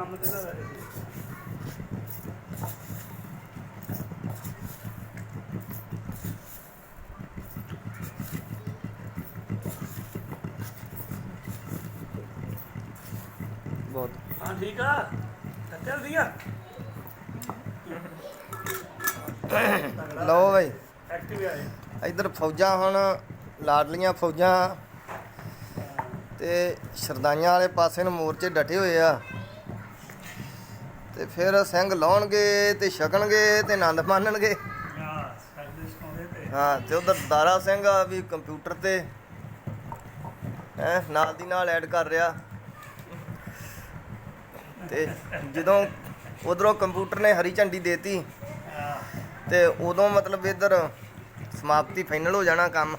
ਕੰਮ ਤੇ ਦਾ ਵੈਸੇ ਬਹੁਤ। ਹਾਂ ਠੀਕ ਆ? ਚੱਲ ਵਧੀਆ ਲਓ ਬਈ। ਐਕਟਿਵ ਆਏ ਇੱਧਰ ਫੌਜਾਂ ਹੁਣ ਲਾਡਲੀਆਂ ਫੌਜਾਂ। ਤੇ ਸ਼ਰਦਾਈਆਂ ਵਾਲੇ ਪਾਸੇ ਨੂੰ ਮੋਰਚੇ ਡਟੇ ਹੋਏ ਆ। ਤੇ ਫਿਰ ਸਿੰਘ ਲਾਉਣਗੇ ਤੇ ਛਕਣਗੇ ਤੇ ਆਨੰਦ ਮਾਣਨਗੇ। ਹਾਂ, ਤੇ ਹਾਂ ਉਧਰ ਦਾਰਾ ਸਿੰਘ ਆ ਵੀ ਕੰਪਿਊਟਰ ਤੇ, ਹੈ, ਨਾਲ ਦੀ ਨਾਲ ਐਡ ਕਰ ਰਿਹਾ। ਤੇ ਜਦੋਂ ਉਧਰੋਂ ਕੰਪਿਊਟਰ ਨੇ ਹਰੀ ਝੰਡੀ ਦੇਤੀ, ਤੇ ਉਦੋਂ ਮਤਲਬ ਇੱਧਰ ਸਮਾਪਤੀ ਫਾਈਨਲ ਹੋ ਜਾਣਾ ਕੰਮ।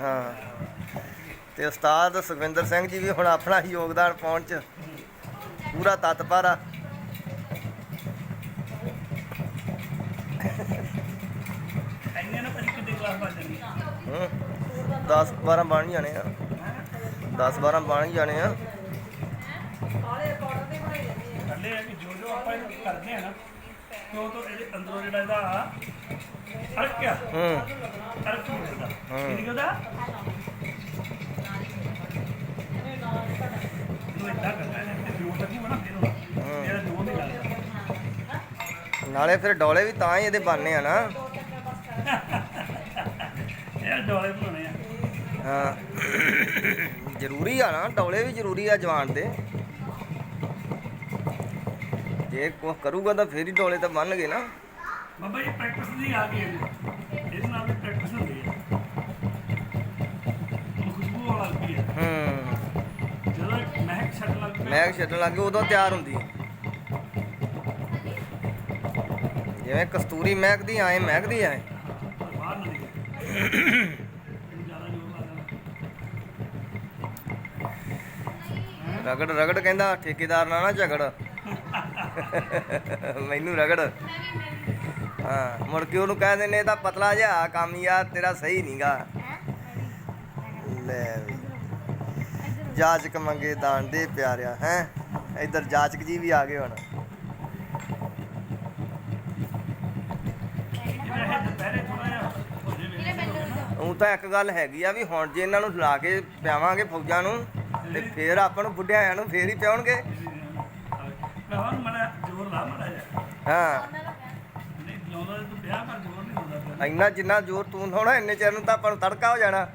ਹਾਂ, ਤੇ ਉਸਤਾਦ ਸੁਖਵਿੰਦਰ ਸਿੰਘ ਜੀ ਵੀ ਹੁਣ ਆਪਣਾ ਯੋਗਦਾਨ ਪਾਉਣ ਚ ਪੂਰਾ ਤਤਪਰ ਆ ਇੰਨੇ ਨਾ ਭਾਜੀ ਕਿੱਡੇ ਕਲਾਸ ਬਣ ਜਾਣੀ ਹੂੰ 10 12 ਬਣ ਹੀ ਜਾਣੇ ਆ। 10 12 ਬਣ ਹੀ ਜਾਣੇ ਆ। ਥੱਲੇ ਆ ਕਿ ਜੋ ਜੋ ਆਪਾਂ ਇਹਨੂੰ ਕਰਦੇ ਆ ਨਾ। ਕਿਉਂ ਤੋਂ ਇਹਦੇ ਅੰਦਰੋਂ ਜਿਹੜਾ ਇਹਦਾ ਹੂੰ। ਅੜਕ ਨਿਕਲਦਾ ਹਾਂ। ਕੀ ਨਿਕਲਦਾ ਨੂੰ ਇਦਾਂ ਨਾਲੇ ਫਿਰ ਡੋਲੇ ਵੀ ਤਾਂ ਹੀ ਇਹਦੇ ਬਣਨੇ ਆ ਨਾ। ਇਹ ਡੋਲੇ ਬਣਾਉਣੇ ਆ। ਹਾਂ। ਜ਼ਰੂਰੀ ਆ ਨਾ ਡੋਲੇ ਵੀ ਜ਼ਰੂਰੀ ਆ ਜਵਾਨ ਦੇ। ਜੇ ਕੁਛ ਕਰੂਗਾ ਤਾਂ ਫੇਰ ਹੀ ਡੋਲੇ ਤਾਂ ਬਣਨਗੇ ਨਾ। ਬਾਬਾ ਇਹ ਪ੍ਰੈਕਟਿਸ ਦੀ ਆ ਗਈ ਇਹਦੇ ਨਾਲ। ਪ੍ਰੈਕਟਿਸ ਹੁੰਦੀ ਹੈ ਖੁਸ਼ਬੂ ਹੈ ਹੂੰ। ਮਹਿਕ ਛੱਡ ਲੱਗ ਗਈ ਮੈਂ ਉਦੋਂ ਤਿਆਰ ਹੁੰਦੀ ਹੈ। ਜਿਵੇਂ ਕਸਤੂਰੀ ਮਹਿਕਦੀ ਐ ਮਹਿਕਦੀ ਆਏ। ਰਗੜ ਰਗੜ ਕਹਿੰਦਾ, ਠੇਕੇਦਾਰ ਨਾਲ ਨਾ ਝਗੜ। ਮੈਨੂੰ ਰਗੜ। ਹਾਂ, ਮੁੜ ਕੇ ਉਹਨੂੰ ਕਹਿ ਦਿੰਨੇ ਇਹ ਤਾਂ ਪਤਲਾ ਜਿਹਾ ਕੰਮ ਯਾਰ ਤੇਰਾ ਸਹੀ ਨਹੀਂਗਾ ਲੈ। ਜਾਚਕ ਮੰਗੇ ਦਾਨ ਦੇ ਪਿਆਰਿਆ ਹੈ? ਇੱਧਰ ਜਾਚਕ ਜੀ ਵੀ ਆ ਗਏ ਹੁਣ। ਉਹ ਤਾਂ ਇੱਕ ਗੱਲ ਹੈਗੀ ਆ ਵੀ ਹੁਣ ਜੇ ਇਹਨਾਂ ਨੂੰ ਲਾ ਕੇ ਪਿਆਵਾਂਗੇ ਫੌਜਾਂ ਨੂੰ ਤੇ ਫੇਰ ਆਪਾਂ ਨੂੰ ਬੁੱਢਿਆਂ ਨੂੰ ਫੇਰ ਹੀ ਪਿਆਉਣਗੇ। ਹਾਂ। ਇੰਨਾ ਜਿੰਨਾ ਜ਼ੋਰ ਤੂੰ ਹੋਣਾ ਇੰਨੇ ਚਿਰ ਨੂੰ ਤਾਂ ਆਪਾਂ ਨੂੰ ਤੜਕਾ ਹੋ ਜਾਣਾ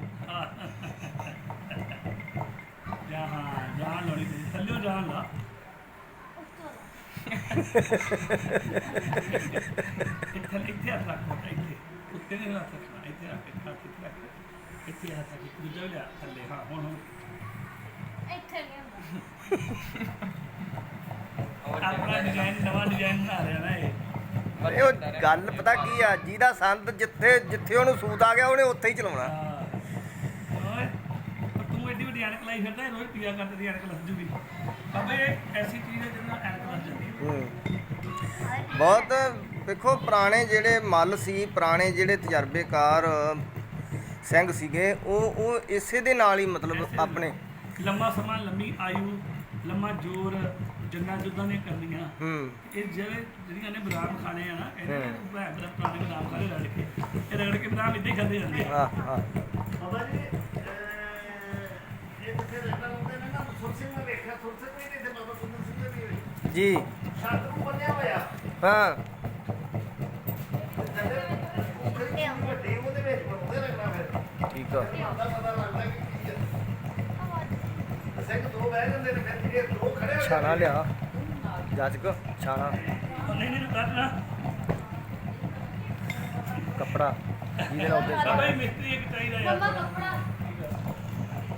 ਜਾਂ ਹਾਂ ਜਾਂ ਲੋੜੀ ਤੇ ਥੱਲਿਓ ਜਾਣ। ਲਾ ਇੱਥੇ ਇੱਥੇ ਹੱਥ ਰੱਖ ਇੱਥੇ। ਉੱਤੇ ਨਹੀਂ ਹੱਥ ਰੱਖਣਾ ਇੱਥੇ ਰੱਖ ਇੱਥੇ ਹੱਥ ਇੱਥੇ ਰੱਖ ਇੱਥੇ ਹੱਥ ਰੱਖ ਦੂਜਾ ਲਿਆ ਥੱਲੇ। ਹਾਂ ਹੁਣ ਹੁਣ। ਇੱਥੇ ਨਹੀਂ ਹੁੰਦਾ। ਆਪਣਾ ਡਿਜ਼ਾਈਨ ਨਵਾਂ ਡਿਜ਼ਾਈਨ ਬਣਾ ਰਿਹਾ ਨਾ ਇਹ। ਇਹ ਉਹ ਗੱਲ ਪਤਾ ਕੀ ਆ ਜਿਹਦਾ ਸੰਦ ਜਿੱਥੇ ਜਿੱਥੇ ਉਹਨੂੰ ਸੂਤ ਆ ਗਿਆ ਉਹਨੇ ਉੱਥੇ ਹੀ ਚਲਾਉਣਾ ਹਾਂ। ਓਏ ਪਰ ਤੂੰ ਐਡੀ ਵੱਡੀ ਐਨਕ ਲਾਈ ਫਿਰਦਾ ਰੋਜ਼ ਪੀਆ ਕਰਦੇ ਦੀ ਐਨਕ ਲੱਗ ਜੂਗੀ। ਬਾਬਾ ਇਹ ਐਸੀ ਚੀਜ਼ ਹੈ ਜਿਹਦੇ ਨਾਲ ਐਨਕ ਲੱਗ ਜਾਂਦੀ ਹੈ। ਬਹੁਤ ਵੇਖੋ ਪੁਰਾਣੇ ਜਿਹੜੇ ਮੱਲ ਸੀ ਪੁਰਾਣੇ ਜਿਹੜੇ ਤਜਰਬੇਕਾਰ ਸਿੰਘ ਸੀਗੇ ਉਹ ਉਹ ਇਸੇ ਦੇ ਨਾਲ ਹੀ ਮਤਲਬ ਆਪਣੇ। ਲੰਮਾ ਸਮਾਂ ਲੰਮੀ ਆਯੂ ਲੰਮਾ ਜ਼ੋਰ ਜੰਨਾਂ ਜੁੱਦਾਂ ਨੇ ਕਰਨੀਆਂ। ਹੂੰ। ਇਹ ਜਿਹੜੇ ਜਿਹੜੀਆਂ ਨੇ ਬਦਾਮ ਖਾਣੇ ਆ ਨਾ ਇਹਨਾਂ ਨੇ ਹੂੰ। ਭੈ ਬਦਾਮ ਪੁਰਾਣੇ ਬਦਾਮ ਖਾਣੇ ਰੜ ਕੇ ਇਹ ਰਗੜ ਕੇ ਬਦਾਮ ਇੱਦਾਂ ਹੀ ਖਾਂਦੇ ਜਾਂਦੇ ਆ। ਹਾਂ ਹਾਂ ਬਾਬਾ ਜੀ ਇਹ ਕਿੱਥੇ ਰਹਿਣਾ ਹੁੰਦੇ ਨੇ ਨਾ ਸੁਰ ਸਿੰਘ ਨੇ ਵੇਖਿਆ ਸੁਰ ਸਿੰਘ ਨਹੀਂ ਤੇ ਬਾਬਾ ਸੁੰਦਰ ਸਿੰਘ ਦੇ ਵੀ ਹੋਈ ਜੀ। ਛੱਤ ਨੂੰ ਬੰਨਿਆ ਹੋਇਆ। ਹਾਂ। ਤੇ ਥੱਲੇ ਉੱਪਰ ਦੀ ਵੱਡੀ ਉਹਦੇ ਵਿੱਚ ਬਣਾਉਂਦੇ ਰੱਖਣਾ ਫਿਰ। ਠੀਕ ਆ। ਉਹਦਾ ਪਤਾ ਲੱਗਦਾ ਕਿ ਕੀ ਹੈ ਸਿੰਘ ਦੋ ਬਹਿ ਜਾਂਦੇ ਨੇ ਫਿਰ ਇਹ ਦੋ ਖੜੇ ਹੋ ਛਾਣਾ ਲਿਆ। ਜਾਚਕ ਛਾਣਾ। ਨਹੀਂ ਨਹੀਂ ਕੱਢਣਾ ਕੱਪੜਾ। ਜਿਹਦੇ ਨਾਲ ਉਹਦੇ ਬਾਬਾ ਜੀ ਮਿਸਤਰੀ ਇੱਕ ਚਾਹੀਦਾ ਮੰਮਾ ਯਾਰ ਕੱਪੜਾ।